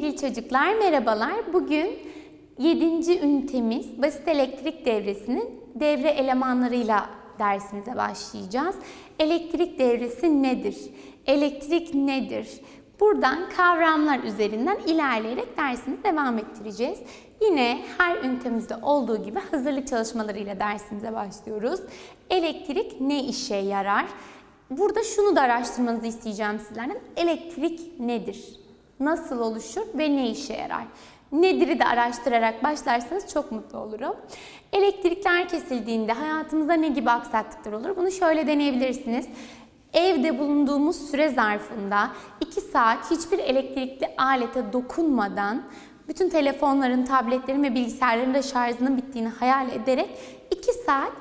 Sevgili çocuklar merhabalar. Bugün 7. ünitemiz basit elektrik devresinin devre elemanlarıyla dersimize başlayacağız. Elektrik devresi nedir? Elektrik nedir? Buradan kavramlar üzerinden ilerleyerek dersimizi devam ettireceğiz. Yine her ünitemizde olduğu gibi hazırlık çalışmalarıyla dersimize başlıyoruz. Elektrik ne işe yarar? Burada şunu da araştırmanızı isteyeceğim sizlerden. Elektrik nedir? Nasıl oluşur ve ne işe yarar? Nedir'i de araştırarak başlarsanız çok mutlu olurum. Elektrikler kesildiğinde hayatımızda ne gibi aksaklıklar olur? Bunu şöyle deneyebilirsiniz. Evde bulunduğumuz süre zarfında 2 saat hiçbir elektrikli alete dokunmadan bütün telefonların, tabletlerin ve bilgisayarların da şarjının bittiğini hayal ederek 2 saat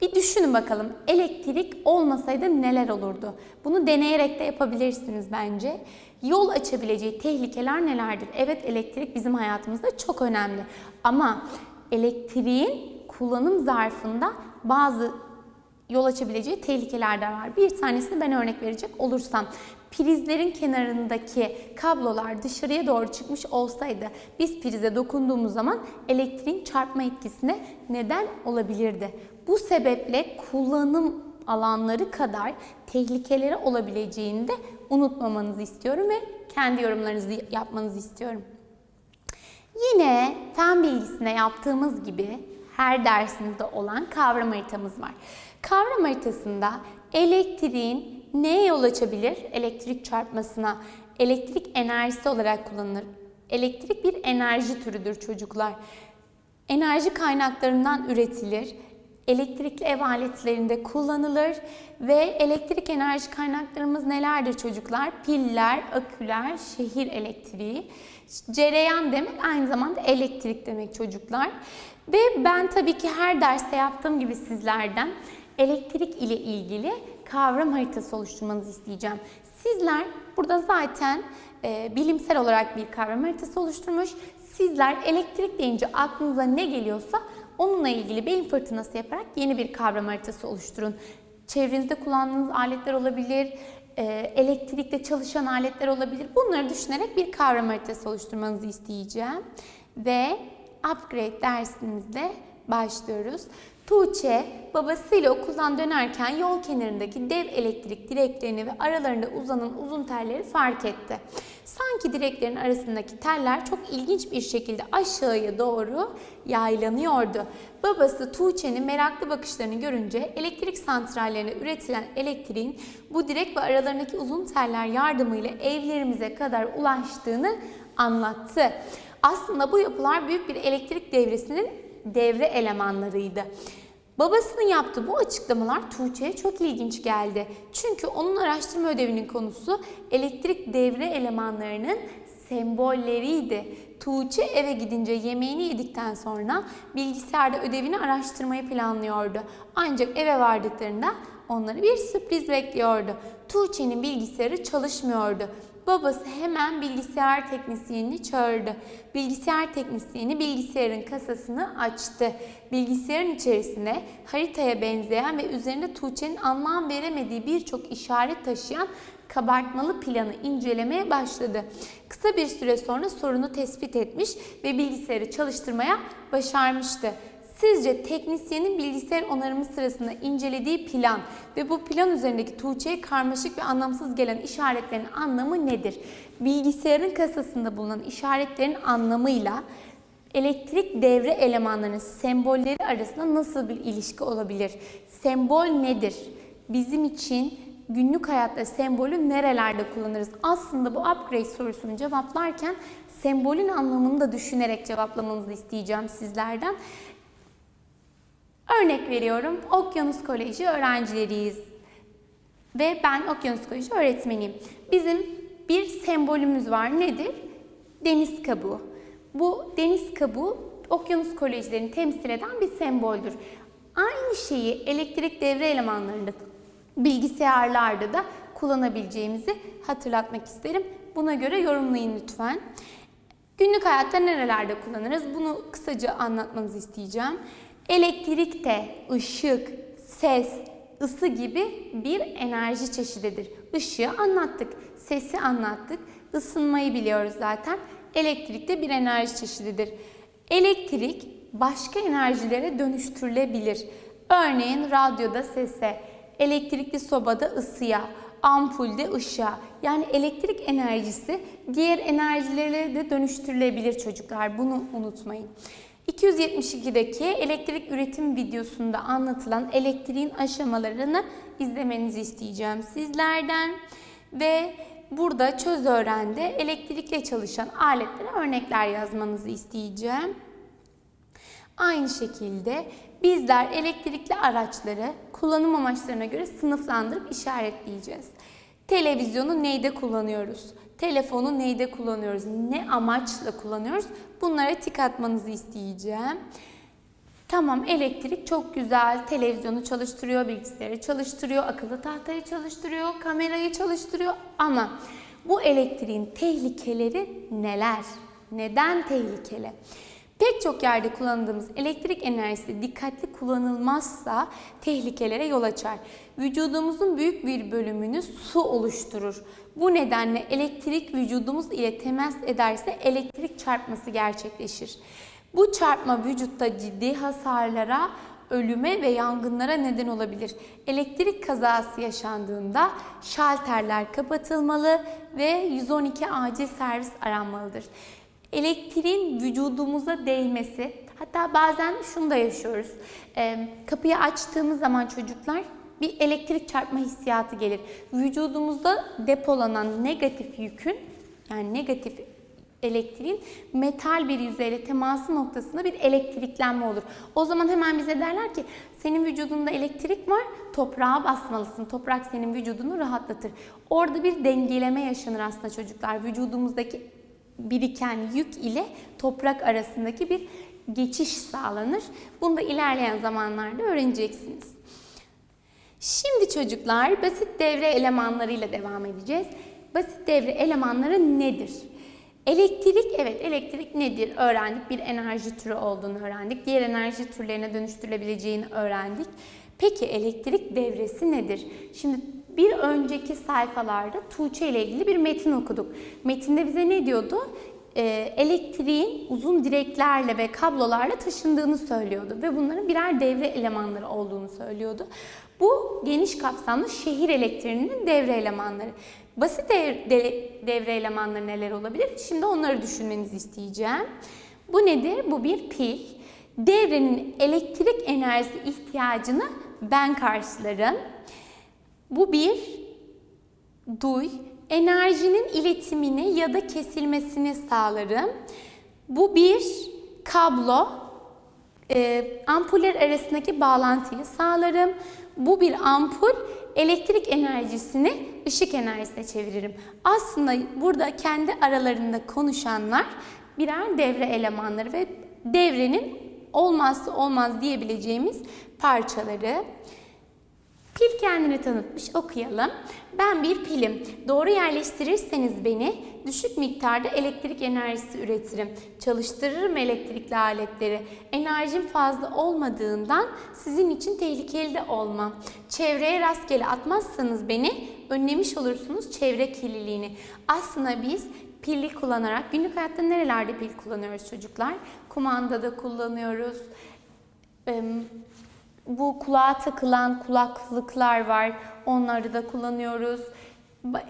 bir düşünün bakalım elektrik olmasaydı neler olurdu? Bunu deneyerek de yapabilirsiniz bence. Yol açabileceği tehlikeler nelerdir? Evet elektrik bizim hayatımızda çok önemli. Ama elektriğin kullanım zarfında bazı yol açabileceği tehlikeler de var. Bir tanesini ben örnek verecek olursam prizlerin kenarındaki kablolar dışarıya doğru çıkmış olsaydı biz prize dokunduğumuz zaman elektriğin çarpma etkisine neden olabilirdi. Bu sebeple kullanım alanları kadar tehlikeleri olabileceğini de unutmamanızı istiyorum ve kendi yorumlarınızı yapmanızı istiyorum. Yine fen bilgisine yaptığımız gibi her dersimizde olan kavram haritamız var. Kavram haritasında elektriğin neye yol açabilir? Elektrik çarpmasına, elektrik enerjisi olarak kullanılır. Elektrik bir enerji türüdür çocuklar. Enerji kaynaklarından üretilir. Elektrikli ev aletlerinde kullanılır ve elektrik enerji kaynaklarımız nelerdir çocuklar? Piller, aküler, şehir elektriği. Cereyan demek aynı zamanda elektrik demek çocuklar. Ve ben tabii ki her derste yaptığım gibi sizlerden elektrik ile ilgili kavram haritası oluşturmanızı isteyeceğim. Sizler burada zaten e, bilimsel olarak bir kavram haritası oluşturmuş. Sizler elektrik deyince aklınıza ne geliyorsa onunla ilgili beyin fırtınası yaparak yeni bir kavram haritası oluşturun. Çevrenizde kullandığınız aletler olabilir, e, elektrikte çalışan aletler olabilir. Bunları düşünerek bir kavram haritası oluşturmanızı isteyeceğim. Ve upgrade dersimizde başlıyoruz. Tuğçe babasıyla okuldan dönerken yol kenarındaki dev elektrik direklerini ve aralarında uzanan uzun telleri fark etti. Sanki direklerin arasındaki teller çok ilginç bir şekilde aşağıya doğru yaylanıyordu. Babası Tuğçe'nin meraklı bakışlarını görünce elektrik santrallerine üretilen elektriğin bu direk ve aralarındaki uzun teller yardımıyla evlerimize kadar ulaştığını anlattı. Aslında bu yapılar büyük bir elektrik devresinin devre elemanlarıydı. Babasının yaptığı bu açıklamalar Tuğçe'ye çok ilginç geldi. Çünkü onun araştırma ödevinin konusu elektrik devre elemanlarının sembolleriydi. Tuğçe eve gidince yemeğini yedikten sonra bilgisayarda ödevini araştırmayı planlıyordu. Ancak eve vardıklarında onları bir sürpriz bekliyordu. Tuğçe'nin bilgisayarı çalışmıyordu. Babası hemen bilgisayar teknisyenini çağırdı. Bilgisayar teknisyeni bilgisayarın kasasını açtı. Bilgisayarın içerisine haritaya benzeyen ve üzerinde Tuğçe'nin anlam veremediği birçok işaret taşıyan kabartmalı planı incelemeye başladı. Kısa bir süre sonra sorunu tespit etmiş ve bilgisayarı çalıştırmaya başarmıştı. Sizce teknisyenin bilgisayar onarımı sırasında incelediği plan ve bu plan üzerindeki Tuğçe'ye karmaşık ve anlamsız gelen işaretlerin anlamı nedir? Bilgisayarın kasasında bulunan işaretlerin anlamıyla elektrik devre elemanlarının sembolleri arasında nasıl bir ilişki olabilir? Sembol nedir? Bizim için günlük hayatta sembolü nerelerde kullanırız? Aslında bu upgrade sorusunu cevaplarken sembolün anlamını da düşünerek cevaplamanızı isteyeceğim sizlerden. Örnek veriyorum, Okyanus Koleji öğrencileriyiz. Ve ben Okyanus Koleji öğretmeniyim. Bizim bir sembolümüz var. Nedir? Deniz kabuğu. Bu deniz kabuğu Okyanus Kolejlerini temsil eden bir semboldür. Aynı şeyi elektrik devre elemanlarında, bilgisayarlarda da kullanabileceğimizi hatırlatmak isterim. Buna göre yorumlayın lütfen. Günlük hayatta nerelerde kullanırız? Bunu kısaca anlatmanızı isteyeceğim. Elektrikte ışık, ses, ısı gibi bir enerji çeşididir. Işığı anlattık, sesi anlattık, ısınmayı biliyoruz zaten. Elektrik de bir enerji çeşididir. Elektrik başka enerjilere dönüştürülebilir. Örneğin radyoda sese, elektrikli sobada ısıya, ampulde ışığa. Yani elektrik enerjisi diğer enerjilere de dönüştürülebilir çocuklar. Bunu unutmayın. 272'deki elektrik üretim videosunda anlatılan elektriğin aşamalarını izlemenizi isteyeceğim sizlerden. Ve burada çöz öğrende elektrikle çalışan aletlere örnekler yazmanızı isteyeceğim. Aynı şekilde bizler elektrikli araçları kullanım amaçlarına göre sınıflandırıp işaretleyeceğiz. Televizyonu neyde kullanıyoruz? Telefonu neyde kullanıyoruz? Ne amaçla kullanıyoruz? Bunlara tik atmanızı isteyeceğim. Tamam elektrik çok güzel. Televizyonu çalıştırıyor, bilgisayarı çalıştırıyor, akıllı tahtayı çalıştırıyor, kamerayı çalıştırıyor ama bu elektriğin tehlikeleri neler? Neden tehlikeli? Pek çok yerde kullandığımız elektrik enerjisi dikkatli kullanılmazsa tehlikelere yol açar. Vücudumuzun büyük bir bölümünü su oluşturur. Bu nedenle elektrik vücudumuz ile temas ederse elektrik çarpması gerçekleşir. Bu çarpma vücutta ciddi hasarlara, ölüme ve yangınlara neden olabilir. Elektrik kazası yaşandığında şalterler kapatılmalı ve 112 acil servis aranmalıdır. Elektriğin vücudumuza değmesi, hatta bazen şunu da yaşıyoruz. Ee, kapıyı açtığımız zaman çocuklar bir elektrik çarpma hissiyatı gelir. Vücudumuzda depolanan negatif yükün, yani negatif elektriğin metal bir yüzeyle teması noktasında bir elektriklenme olur. O zaman hemen bize derler ki senin vücudunda elektrik var, toprağa basmalısın. Toprak senin vücudunu rahatlatır. Orada bir dengeleme yaşanır aslında çocuklar. Vücudumuzdaki biriken yük ile toprak arasındaki bir geçiş sağlanır. Bunu da ilerleyen zamanlarda öğreneceksiniz. Şimdi çocuklar basit devre elemanlarıyla devam edeceğiz. Basit devre elemanları nedir? Elektrik, evet elektrik nedir öğrendik. Bir enerji türü olduğunu öğrendik. Diğer enerji türlerine dönüştürülebileceğini öğrendik. Peki elektrik devresi nedir? Şimdi bir önceki sayfalarda Tuğçe ile ilgili bir metin okuduk. Metinde bize ne diyordu? Ee, elektriğin uzun direklerle ve kablolarla taşındığını söylüyordu ve bunların birer devre elemanları olduğunu söylüyordu. Bu geniş kapsamlı şehir elektriğinin devre elemanları. Basit devre elemanları neler olabilir? Şimdi onları düşünmenizi isteyeceğim. Bu nedir? Bu bir pil. Devrenin elektrik enerjisi ihtiyacını ben karşılarım. Bu bir duy. Enerjinin iletimini ya da kesilmesini sağlarım. Bu bir kablo. E, ampuller arasındaki bağlantıyı sağlarım. Bu bir ampul elektrik enerjisini ışık enerjisine çeviririm. Aslında burada kendi aralarında konuşanlar birer devre elemanları ve devrenin olmazsa olmaz diyebileceğimiz parçaları. Pil kendini tanıtmış okuyalım. Ben bir pilim. Doğru yerleştirirseniz beni düşük miktarda elektrik enerjisi üretirim. Çalıştırırım elektrikli aletleri. Enerjim fazla olmadığından sizin için tehlikeli de olmam. Çevreye rastgele atmazsanız beni önlemiş olursunuz çevre kirliliğini. Aslında biz pili kullanarak günlük hayatta nerelerde pil kullanıyoruz çocuklar? Kumandada kullanıyoruz bu kulağa takılan kulaklıklar var. Onları da kullanıyoruz.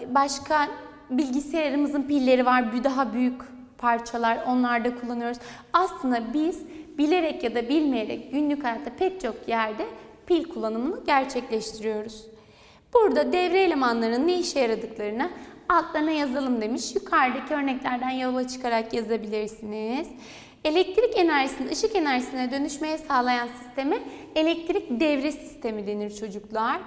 Başka bilgisayarımızın pilleri var. Daha büyük parçalar. Onları da kullanıyoruz. Aslında biz bilerek ya da bilmeyerek günlük hayatta pek çok yerde pil kullanımını gerçekleştiriyoruz. Burada devre elemanlarının ne işe yaradıklarını altlarına yazalım demiş. Yukarıdaki örneklerden yola çıkarak yazabilirsiniz. Elektrik enerjisinin ışık enerjisine dönüşmeye sağlayan sisteme elektrik devre sistemi denir çocuklar.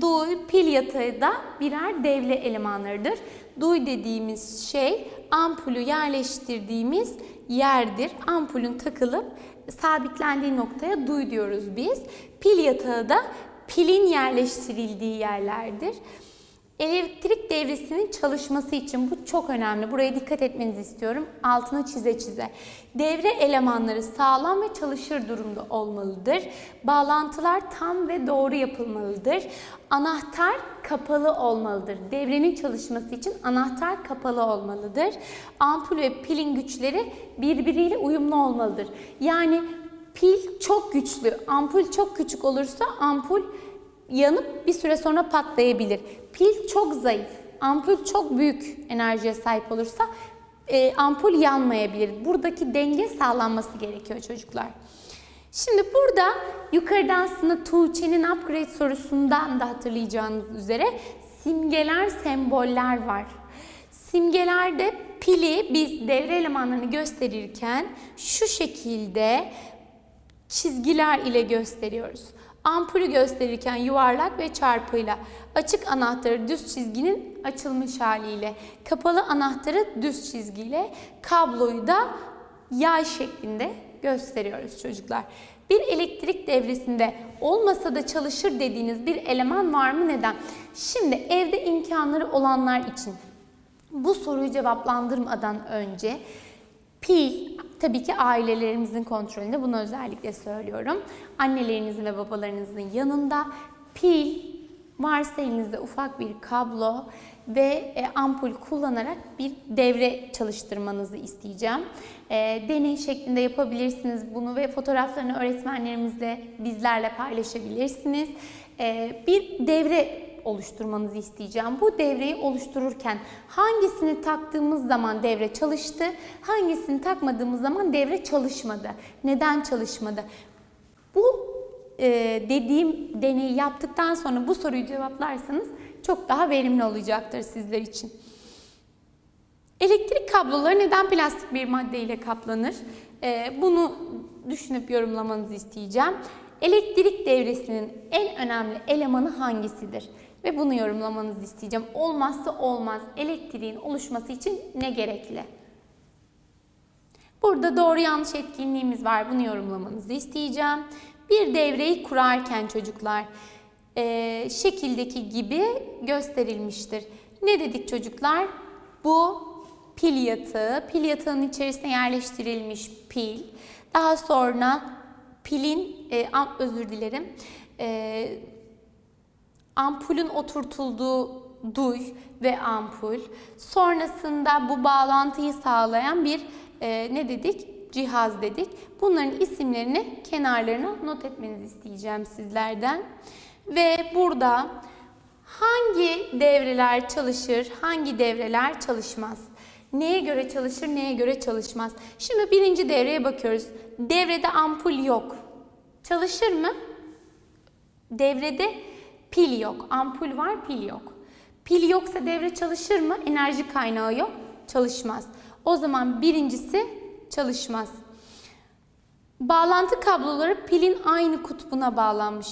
Duy, pil yatağı da birer devre elemanlarıdır. Duy dediğimiz şey ampulü yerleştirdiğimiz yerdir. Ampulün takılıp sabitlendiği noktaya duy diyoruz biz. Pil yatağı da pilin yerleştirildiği yerlerdir. Elektrik devresinin çalışması için bu çok önemli. Buraya dikkat etmenizi istiyorum. Altını çize çize. Devre elemanları sağlam ve çalışır durumda olmalıdır. Bağlantılar tam ve doğru yapılmalıdır. Anahtar kapalı olmalıdır. Devrenin çalışması için anahtar kapalı olmalıdır. Ampul ve pilin güçleri birbiriyle uyumlu olmalıdır. Yani pil çok güçlü, ampul çok küçük olursa ampul yanıp bir süre sonra patlayabilir. Pil çok zayıf, ampul çok büyük enerjiye sahip olursa e, ampul yanmayabilir. Buradaki denge sağlanması gerekiyor çocuklar. Şimdi burada yukarıdan aslında Tuğçe'nin upgrade sorusundan da hatırlayacağınız üzere simgeler, semboller var. Simgelerde pili biz devre elemanlarını gösterirken şu şekilde çizgiler ile gösteriyoruz. Ampulü gösterirken yuvarlak ve çarpıyla, açık anahtarı düz çizginin açılmış haliyle, kapalı anahtarı düz çizgiyle, kabloyu da yay şeklinde gösteriyoruz çocuklar. Bir elektrik devresinde olmasa da çalışır dediğiniz bir eleman var mı? Neden? Şimdi evde imkanları olanlar için bu soruyu cevaplandırmadan önce pil tabii ki ailelerimizin kontrolünde bunu özellikle söylüyorum. Annelerinizin ve babalarınızın yanında pil varsa elinizde ufak bir kablo ve e, ampul kullanarak bir devre çalıştırmanızı isteyeceğim. E, deney şeklinde yapabilirsiniz bunu ve fotoğraflarını öğretmenlerimizle bizlerle paylaşabilirsiniz. E, bir devre oluşturmanızı isteyeceğim. Bu devreyi oluştururken hangisini taktığımız zaman devre çalıştı, hangisini takmadığımız zaman devre çalışmadı. Neden çalışmadı? Bu e, dediğim deneyi yaptıktan sonra bu soruyu cevaplarsanız çok daha verimli olacaktır sizler için. Elektrik kabloları neden plastik bir madde ile kaplanır? E, bunu düşünüp yorumlamanızı isteyeceğim. Elektrik devresinin en önemli elemanı hangisidir? Ve bunu yorumlamanızı isteyeceğim. Olmazsa olmaz elektriğin oluşması için ne gerekli? Burada doğru yanlış etkinliğimiz var. Bunu yorumlamanızı isteyeceğim. Bir devreyi kurarken çocuklar e, şekildeki gibi gösterilmiştir. Ne dedik çocuklar? Bu pil yatağı. Pil yatağının içerisine yerleştirilmiş pil. Daha sonra pilin, e, özür dilerim, e, ampulün oturtulduğu duy ve ampul. Sonrasında bu bağlantıyı sağlayan bir e, ne dedik? Cihaz dedik. Bunların isimlerini kenarlarına not etmenizi isteyeceğim sizlerden. Ve burada hangi devreler çalışır, hangi devreler çalışmaz? Neye göre çalışır, neye göre çalışmaz? Şimdi birinci devreye bakıyoruz. Devrede ampul yok. Çalışır mı? Devrede pil yok. Ampul var, pil yok. Pil yoksa devre çalışır mı? Enerji kaynağı yok. Çalışmaz. O zaman birincisi çalışmaz. Bağlantı kabloları pilin aynı kutbuna bağlanmış.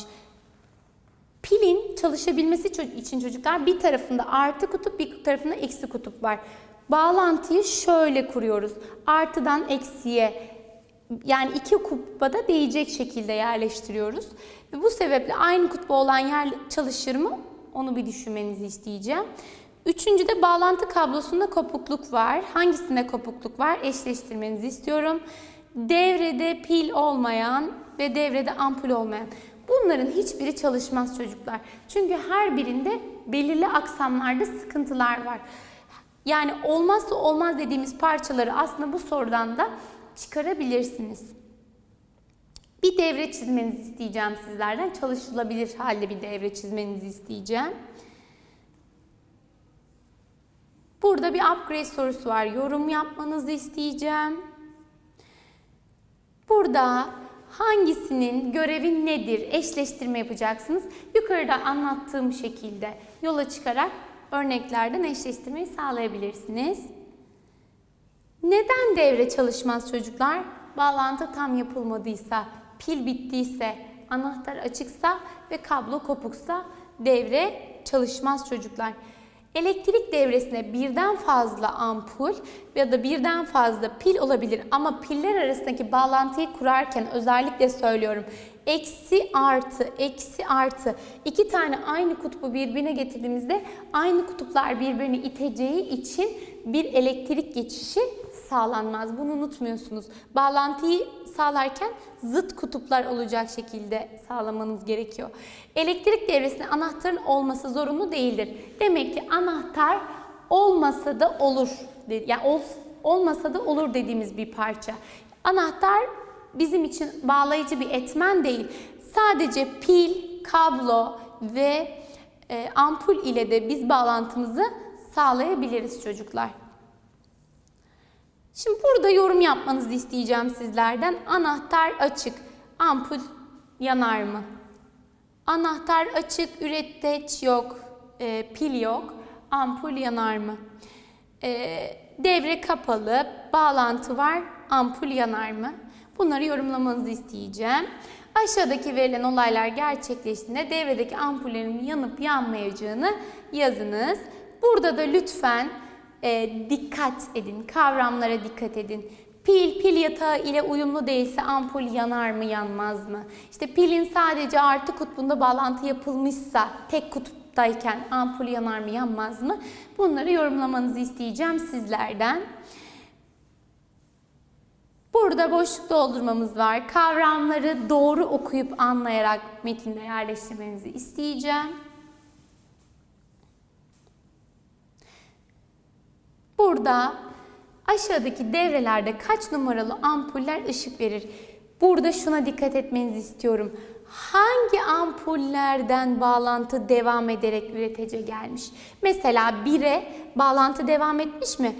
Pilin çalışabilmesi için çocuklar bir tarafında artı kutup bir tarafında eksi kutup var. Bağlantıyı şöyle kuruyoruz. Artıdan eksiye yani iki kutbada değecek şekilde yerleştiriyoruz. Ve bu sebeple aynı kutba olan yer çalışır mı? Onu bir düşünmenizi isteyeceğim. Üçüncüde bağlantı kablosunda kopukluk var. Hangisinde kopukluk var? Eşleştirmenizi istiyorum. Devrede pil olmayan ve devrede ampul olmayan. Bunların hiçbiri çalışmaz çocuklar. Çünkü her birinde belirli aksamlarda sıkıntılar var. Yani olmazsa olmaz dediğimiz parçaları aslında bu sorudan da çıkarabilirsiniz. Bir devre çizmenizi isteyeceğim sizlerden. Çalışılabilir halde bir devre çizmenizi isteyeceğim. Burada bir upgrade sorusu var. Yorum yapmanızı isteyeceğim. Burada hangisinin görevi nedir? Eşleştirme yapacaksınız. Yukarıda anlattığım şekilde yola çıkarak örneklerden eşleştirmeyi sağlayabilirsiniz. Neden devre çalışmaz çocuklar? Bağlantı tam yapılmadıysa, pil bittiyse, anahtar açıksa ve kablo kopuksa devre çalışmaz çocuklar. Elektrik devresine birden fazla ampul ya da birden fazla pil olabilir ama piller arasındaki bağlantıyı kurarken özellikle söylüyorum. Eksi artı, eksi artı iki tane aynı kutbu birbirine getirdiğimizde aynı kutuplar birbirini iteceği için bir elektrik geçişi sağlanmaz. Bunu unutmuyorsunuz. Bağlantıyı sağlarken zıt kutuplar olacak şekilde sağlamanız gerekiyor. Elektrik devresinde anahtarın olması zorunlu değildir. Demek ki anahtar olmasa da olur. Yani ol, olmasa da olur dediğimiz bir parça. Anahtar bizim için bağlayıcı bir etmen değil. Sadece pil, kablo ve e, ampul ile de biz bağlantımızı sağlayabiliriz çocuklar. Şimdi burada yorum yapmanızı isteyeceğim sizlerden. Anahtar açık, ampul yanar mı? Anahtar açık, üretteç yok, e, pil yok, ampul yanar mı? E, devre kapalı, bağlantı var, ampul yanar mı? Bunları yorumlamanızı isteyeceğim. Aşağıdaki verilen olaylar gerçekleştiğinde devredeki ampullerin yanıp yanmayacağını yazınız. Burada da lütfen e, dikkat edin, kavramlara dikkat edin. Pil, pil yatağı ile uyumlu değilse ampul yanar mı yanmaz mı? İşte pilin sadece artı kutbunda bağlantı yapılmışsa tek kutuptayken ampul yanar mı yanmaz mı? Bunları yorumlamanızı isteyeceğim sizlerden. Burada boşluk doldurmamız var. Kavramları doğru okuyup anlayarak metinde yerleştirmenizi isteyeceğim. Burada aşağıdaki devrelerde kaç numaralı ampuller ışık verir? Burada şuna dikkat etmenizi istiyorum. Hangi ampullerden bağlantı devam ederek üretece gelmiş? Mesela 1'e bağlantı devam etmiş mi?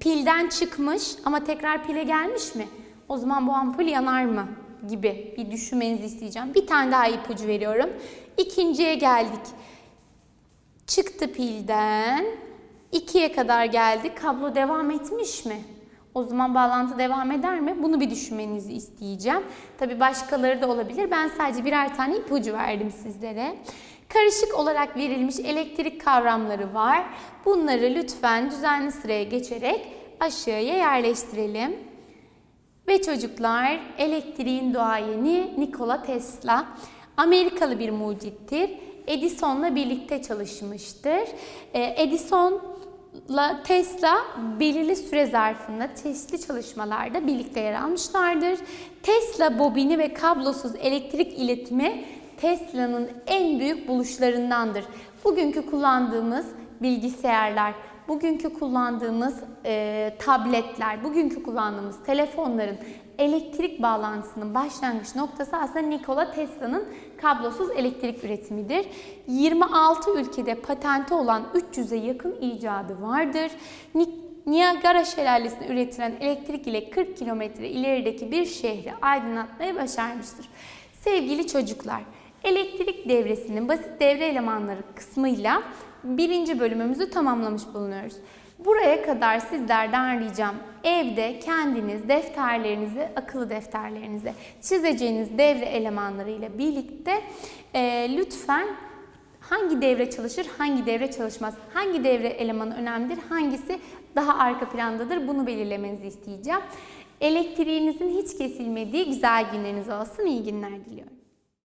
Pilden çıkmış ama tekrar pile gelmiş mi? O zaman bu ampul yanar mı? Gibi bir düşünmenizi isteyeceğim. Bir tane daha ipucu veriyorum. İkinciye geldik. Çıktı pilden. 2'ye kadar geldi. Kablo devam etmiş mi? O zaman bağlantı devam eder mi? Bunu bir düşünmenizi isteyeceğim. Tabi başkaları da olabilir. Ben sadece birer tane ipucu verdim sizlere. Karışık olarak verilmiş elektrik kavramları var. Bunları lütfen düzenli sıraya geçerek aşağıya yerleştirelim. Ve çocuklar elektriğin doğayeni Nikola Tesla Amerikalı bir mucittir. Edison'la birlikte çalışmıştır. Ee, Edison'la Tesla belirli süre zarfında çeşitli çalışmalarda birlikte yer almışlardır. Tesla bobini ve kablosuz elektrik iletimi Tesla'nın en büyük buluşlarındandır. Bugünkü kullandığımız bilgisayarlar, bugünkü kullandığımız e, tabletler, bugünkü kullandığımız telefonların elektrik bağlantısının başlangıç noktası aslında Nikola Tesla'nın kablosuz elektrik üretimidir. 26 ülkede patenti olan 300'e yakın icadı vardır. Niagara Şelalesi'nde üretilen elektrik ile 40 kilometre ilerideki bir şehri aydınlatmayı başarmıştır. Sevgili çocuklar, elektrik devresinin basit devre elemanları kısmıyla birinci bölümümüzü tamamlamış bulunuyoruz. Buraya kadar sizlerden ricam evde kendiniz defterlerinizi, akıllı defterlerinize çizeceğiniz devre elemanlarıyla birlikte e, lütfen hangi devre çalışır, hangi devre çalışmaz, hangi devre elemanı önemlidir, hangisi daha arka plandadır bunu belirlemenizi isteyeceğim. Elektriğinizin hiç kesilmediği güzel günleriniz olsun. İyi günler diliyorum.